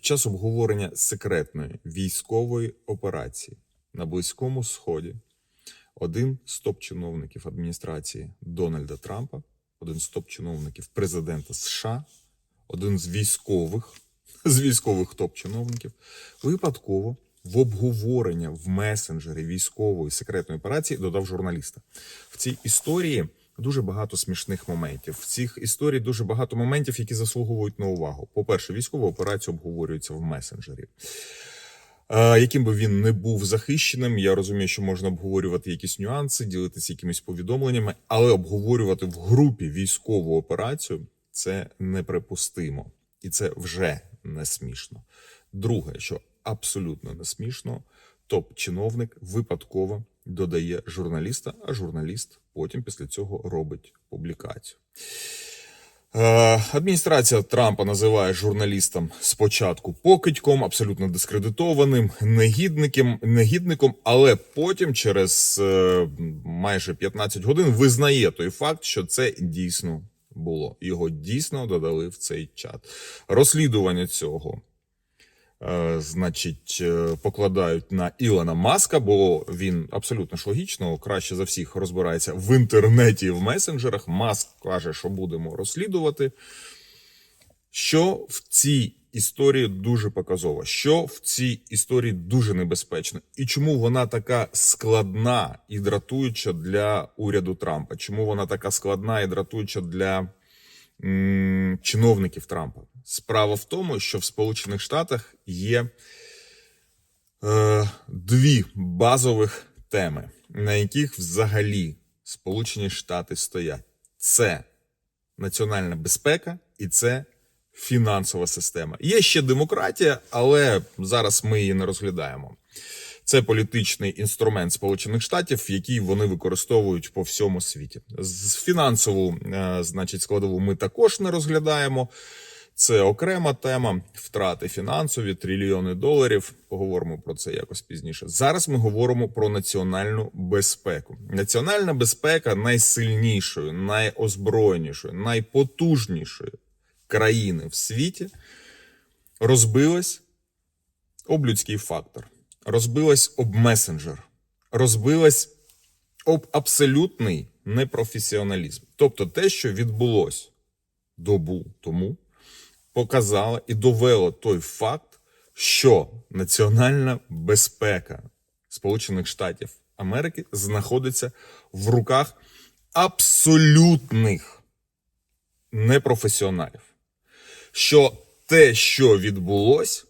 під час обговорення секретної військової операції на Близькому Сході один з топ-чиновників адміністрації Дональда Трампа, один з топ-чиновників президента США, один з військових, з військових топ-чиновників, випадково в обговорення в месенджері військової секретної операції додав журналіста. В цій історії дуже багато смішних моментів. В цих історій дуже багато моментів, які заслуговують на увагу. По-перше, військова операція обговорюється в месенджері. Е, Яким би він не був захищеним, я розумію, що можна обговорювати якісь нюанси, ділитися якимись повідомленнями, але обговорювати в групі військову операцію це неприпустимо, і це вже не смішно. Друге, що абсолютно не смішно, топ-чиновник випадково додає журналіста, а журналіст потім після цього робить публікацію. Е, Адміністрація Трампа називає журналістам спочатку покидьком, абсолютно дискредитованим, негідником, негідником, але потім, через е, майже 15 годин, визнає той факт, що це дійсно було. Його дійсно додали в цей чат. Розслідування цього. Е, Значить, е, покладають на Ілона Маска, бо він абсолютно ж логічно краще за всіх розбирається в інтернеті в месенджерах. Маск каже, що будемо розслідувати. Що в цій історії дуже показово, що в цій історії дуже небезпечно, і чому вона така складна і дратуюча для уряду Трампа? Чому вона така складна і дратуюча для чиновників Трампа? Справа в тому, що в Сполучених Штатах є е, дві базових теми, на яких взагалі Сполучені Штати стоять: це національна безпека і це фінансова система. Є ще демократія, але зараз ми її не розглядаємо. Це політичний інструмент Сполучених Штатів, який вони використовують по всьому світі. З фінансову, е, значить, складову ми також не розглядаємо. Це окрема тема, втрати фінансові, трильйони доларів. Поговоримо про це якось пізніше. Зараз ми говоримо про національну безпеку. Національна безпека найсильнішої, найозброєнішої, найпотужнішої країни в світі розбилась об людський фактор, розбилась об месенджер, розбилась об абсолютний непрофесіоналізм. Тобто те, що відбулось добу тому, показало і довело той факт, що національна безпека Сполучених Штатів Америки знаходиться в руках абсолютних непрофесіоналів. Що те, що відбулось,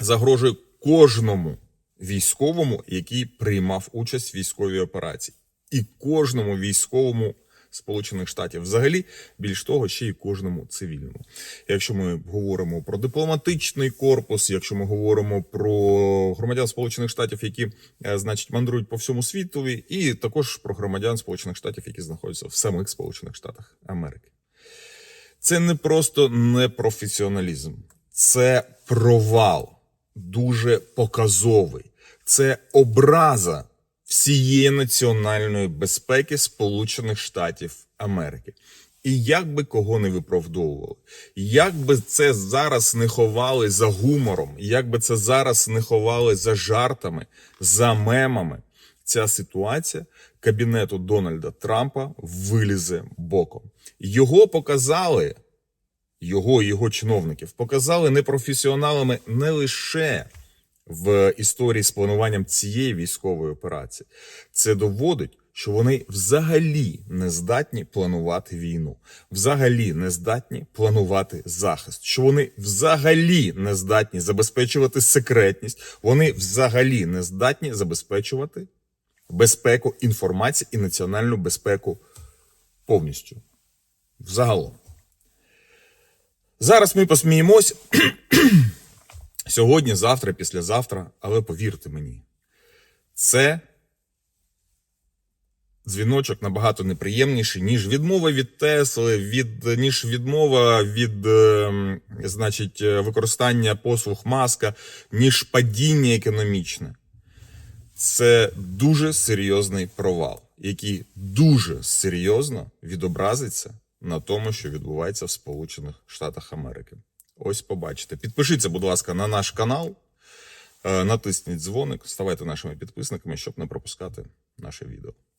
загрожує кожному військовому, який приймав участь в військовій операції, і кожному військовому Сполучених Штатів, взагалі, більш того, ще й кожному цивільному. Якщо ми говоримо про дипломатичний корпус, якщо ми говоримо про громадян Сполучених Штатів, які, е, значить, мандрують по всьому світові, і також про громадян Сполучених Штатів, які знаходяться в самих Сполучених Штатах Америки. Це не просто непрофесіоналізм, це провал, дуже показовий. Це образа всієї національної безпеки Сполучених Штатів Америки. І як би кого не виправдовували, як би це зараз не ховали за гумором, як би це зараз не ховали за жартами, за мемами, ця ситуація кабінету Дональда Трампа вилізе боком. Його показали, його і його чиновників показали непрофесіоналами не лише в історії з плануванням цієї військової операції. Це доводить, що вони взагалі не здатні планувати війну, взагалі не здатні планувати захист, що вони взагалі не здатні забезпечувати секретність, вони взагалі не здатні забезпечувати безпеку інформації і національну безпеку повністю. Взагалом. Зараз ми посміємось сьогодні, завтра, післязавтра, але повірте мені, це дзвіночок набагато неприємніший, ніж відмова від Тесли, від, ніж відмова від е, значить, е, використання послуг маска, ніж падіння економічне. Це дуже серйозний провал, який дуже серйозно відобразиться на тому, що відбувається в Сполучених Штатах Америки. ось побачите. Підпишіться, будь ласка, на наш канал, е, натисніть дзвоник, ставайте нашими підписниками, щоб не пропускати наше відео.